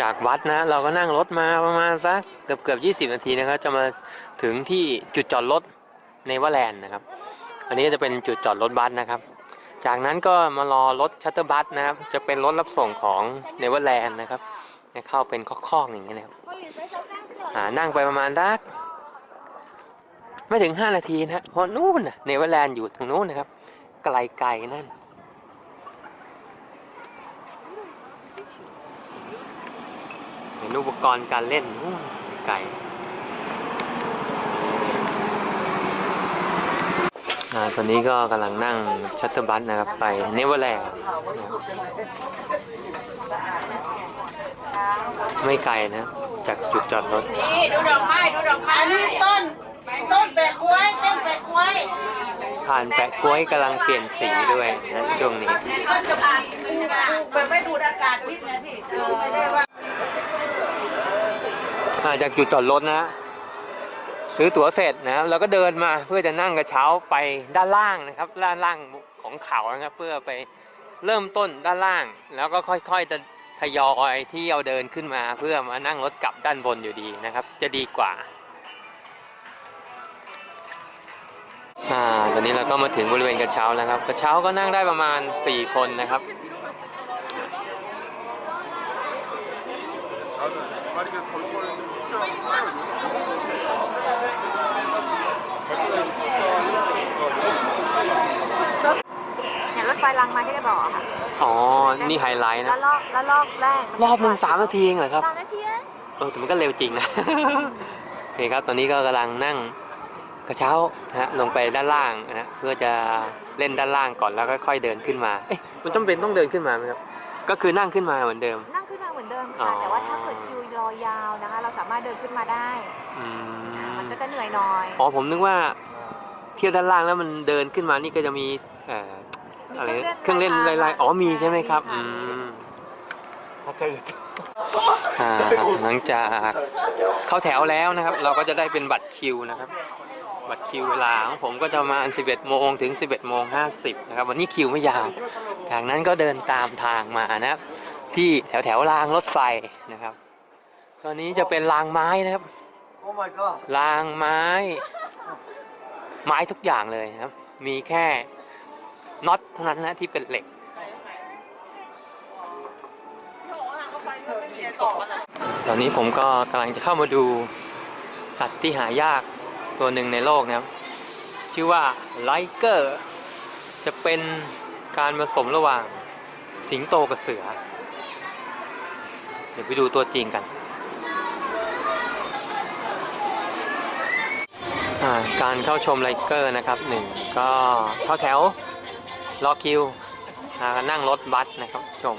จากวัดนะเราก็นั่งรถมาประมาณสักเกือบเกือบยีนาทีนะครับ จะมาถึงที่จุดจอดรถในวแลนด์นะครับ อันนี้จะเป็นจุดจอดรถบัสนะครับ จากนั้นก็มารอรถชัตเตอร์บัสนะครับ จะเป็นรถรับส่งของเนเวอร์แลนด์นะครับเข้าเป็นข้อๆอย่างเงี้นะครับนั่งไปประมาณดักไม่ถึง 5 นาทีนะเพราะนู่นนะเนเวอร์แลนด์อยู่ตรงนู้นนะครับ ไกลๆนั่น เห็นอุปกรณ์การเล่นอู้ไกลอ่าตอนนี้ก็กำลังนั่งชัตเตอร์บัสนะครับ ไปเนเวอร์แลนด์ไม่ไกลนะ จากจุดจอดรถ นี่ดูดอกไม้ดูดอกไม้อันนี้ต้น ต้นแปะกล้วย ต้นแปะกล้วยผ่านแปะกล้วยกำลังเปลี่ยนสีด้วยนะช่วงนี้ ดอากาศพิษไงพี่ไม่ได้ว่าอ่าจากจุดจอดรถนะ ซื้อตั๋วเสร็จนะครับเราก็เดินมาเพื่อจะนั่งกระเช้าไปด้านล่างนะครับด้านล่างของเขานะครับ เพื่อไปเริ่มต้นด้านล่าง แล้วก็ค่อยๆจะทยอยที่เอาเดินขึ้นมาเพื่อมานั่งรถกลับด้านบนอยู่ดีนะครับ จะดีกว่าอ่าตอนนี้เราก็มาถึงบริเวณกระเช้าแล้วครับ กระเช้าก็นั่งได้ประมาณ 4 คนนะครับ เนี่ยรถไฟรางมาที่ได้บอกอะค่ะอ๋อ นี่ไฮไลท์แล้วนะลอกแล้วลอกแรกรอบหนึ่งสามนาทีเองเหรอครับ สามนาทีเองเออแต่มันก็เร็วจริงนะ โอเคครับ ตอนนี้ก็กำลังนั่งกระเช้านะฮะลงไปด้านล่างนะฮะเพื่อจะเล่นด้านล่างก่อนแล้วก็ค่อยเดินขึ้นมา เอ๊ะมันจำเป็นต้องเดินขึ้นมาไหมครับ ก็คือนั่งขึ้นมาเหมือนเดิม นั่งขึ้นมาเหมือนเดิมอ๋อค่ะ แต่ว่าถ้าเกิดคิวร อยาวนะคะ เราสามารถเดินขึ้นมาได้อืมมันก็จะเหนื่อยหน่อยอ๋อผมนึกว่าเที่ยวด้านล่างแล้วมันเดินขึ้นมานี่ก็จะมีเอ่อมีอะไรเครื่องเล่นเครื่องเล่นหไล่ลายๆๆอ๋อมีใช่ไหมครับมีอืค่ะมอ่าหลังจากเข้าแถวแล้วนะครับ เราก็จะได้เป็นบัตรคิวนะครับ บัตรคิวเวลาของผมก็จะประมาณ 11 โมงถึง 11 โมง 50 นะครับ วันนี้คิวไม่ยาว จากนั้นก็เดินตามทางมานะครับ ที่แถวแถวๆรางรถไฟนะครับ ตอนนี้จะเป็นรางไม้นะครับ โอ้ my god รางไม้ ไม้ทุกอย่างเลยนะครับ มีแค่น็อตเท่านั้นนะที่เป็นเหล็ก ตอนนี้ผมก็กำลังจะเข้ามาดูสัตว์ที่หายากตัวหนึ่งในโลกนะครับ ชื่อว่าไลเกอร์ จะเป็นการผสมระหว่างสิงโตกับเสือ เดี๋ยวไปดูตัวจริงกัน อ่า การเข้าชมไลเกอร์นะครับหนึ่งก็เข้าแถวรอคิวนั่งรถบัสนะครับชม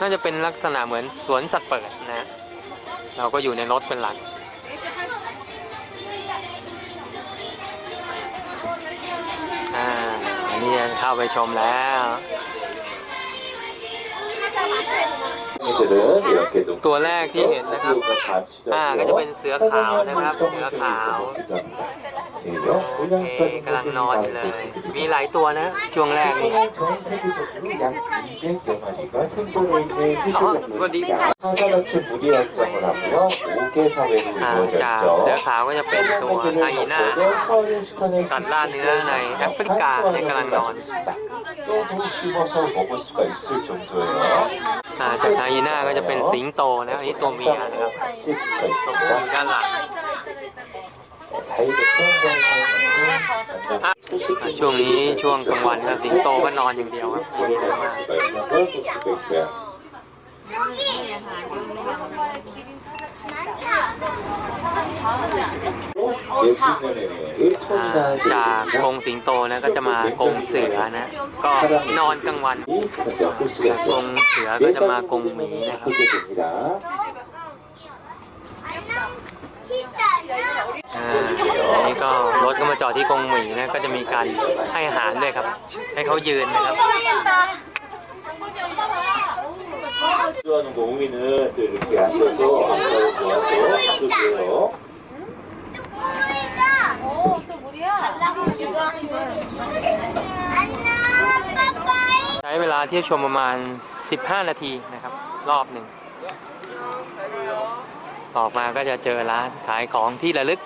น่าจะเป็นลักษณะเหมือนสวนสัตว์เปิดนะ เราก็อยู่ในรถเป็นหลักอ่านี้เข้าไปชมแล้ว ตัวแรกที่เห็นนะครับ อ่า ก็จะเป็นเสือขาวนะครับ เสือขาวโอเคกำลังนอนเลย มีหลายตัวนะ ช่วงแรกนี่อ๋อสวัสดีจากเสือขาวก็จะเป็นตัวไอยีน่าสัตว์ล่าเนื้อในแอฟริกาในกำลังนอน่าจากไฮยีน่าก็จะเป็นสิงโตนะอันนี้ตัวเมียนะครับตัวผู้ยด้านหลัง ช่วงนี้ช่วงกลางวันครับสิงโตก็นอนอย่างเดียวครับ จากกรงสิงโตนะก็จะมากรงเสือนะ ก็นอนกลางวันกรงเสือก็จะมากรงหมีนะครับอันนี้ก็รถก็มาจอดที่กรงหมีนะก็จะมีการให้อาหารด้วยครับ ให้เขายืนนะครับ 좋아하는 공민은 또 이렇게 앉아서 아빠를 좋아하고 밥도 줘요. 또 물이야? ใช้เวลาเที่ยวชมประมาณ 15 นาทีนะครับ รอบหนึ่ง ออกมาก็จะเจอร้านขายของที่ระลึก